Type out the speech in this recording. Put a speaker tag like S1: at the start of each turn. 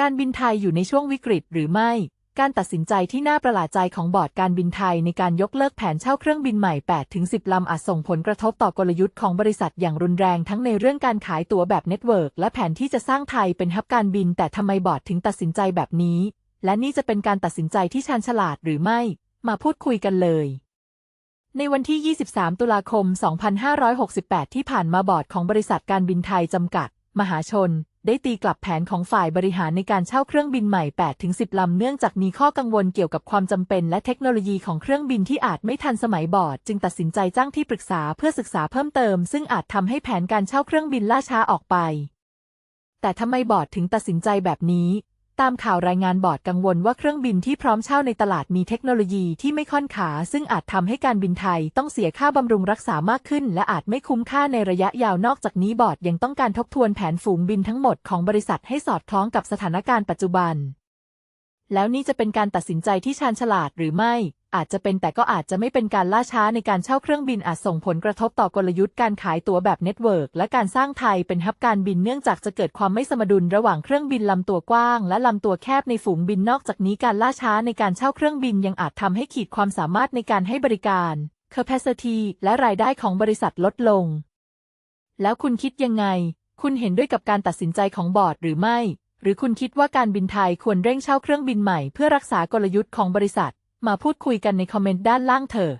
S1: การบินไทยอยู่ในช่วงวิกฤตหรือไม่ การตัดสินใจที่น่าประหลาดใจของบอร์ดการบินไทยในการยกเลิกแผนเช่าเครื่องบินใหม่ 8-10 ลำอาจส่งผลกระทบต่อกลยุทธ์ของบริษัทอย่างรุนแรงทั้งในเรื่องการขายตั๋วแบบเน็ตเวิร์กและแผนที่จะสร้างไทยเป็นฮับการบิน แต่ทำไมบอร์ดถึงตัดสินใจแบบนี้ และนี่จะเป็นการตัดสินใจที่ชาญฉลาดหรือไม่ มาพูดคุยกันเลยในวันที่ 23 ตุลาคม 2568 ที่ผ่านมาบอร์ดของบริษัทการบินไทยจำกัด มหาชน ได้ตีกลับแผนของฝ่ายบริหารในการเช่าเครื่องบินใหม่ 8-10 ลำ เนื่องจากมีข้อกังวลเกี่ยวกับความจำเป็นและเทคโนโลยีของเครื่องบินที่อาจไม่ทันสมัยบอร์ด จึงตัดสินใจจ้างที่ปรึกษาเพื่อศึกษาเพิ่มเติม ซึ่งอาจทำให้แผนการเช่าเครื่องบินล่าช้าออกไป แต่ทำไมบอร์ดถึงตัดสินใจแบบนี้ ตามข่าวรายงานบอร์ดกังวลว่าเครื่องบินที่พร้อมเช่าในตลาดมีเทคโนโลยีที่ไม่ค่อนขา ซึ่งอาจทำให้การบินไทยต้องเสียค่าบำรุงรักษามากขึ้น และอาจไม่คุ้มค่าในระยะยาวนอกจากนี้บอร์ดยังต้องการทบทวนแผนฝูงบินทั้งหมดของบริษัทให้สอดคล้องกับสถานการณ์ปัจจุบัน แล้วนี่จะเป็นการตัดสินใจที่ชาญฉลาดหรือไม่ อาจจะเป็นแต่ก็อาจจะไม่เป็นการล่าช้าในการเช่าเครื่องบินอาจส่งผลกระทบต่อกลยุทธ์การขายตั๋วแบบเน็ตเวิร์กและการสร้างไทยเป็นฮับการบินเนื่องจากจะเกิดความไม่สมดุลระหว่างเครื่องบินลำตัวกว้าง และลำตัวแคบในฝูงบินนอกจากนี้การล่าช้าในการเช่าเครื่องบินยังอาจทำให้ขีดความสามารถในการให้บริการ capacity และรายได้ของบริษัทลดลง แล้วคุณคิดยังไง คุณเห็นด้วยกับการตัดสินใจของบอร์ดหรือไม่ หรือคุณคิดว่าการบินไทยควรเร่งเช่าเครื่องบินใหม่เพื่อรักษากลยุทธ์ของบริษัท มาพูดคุยกันในคอมเมนต์ด้านล่างเถอะ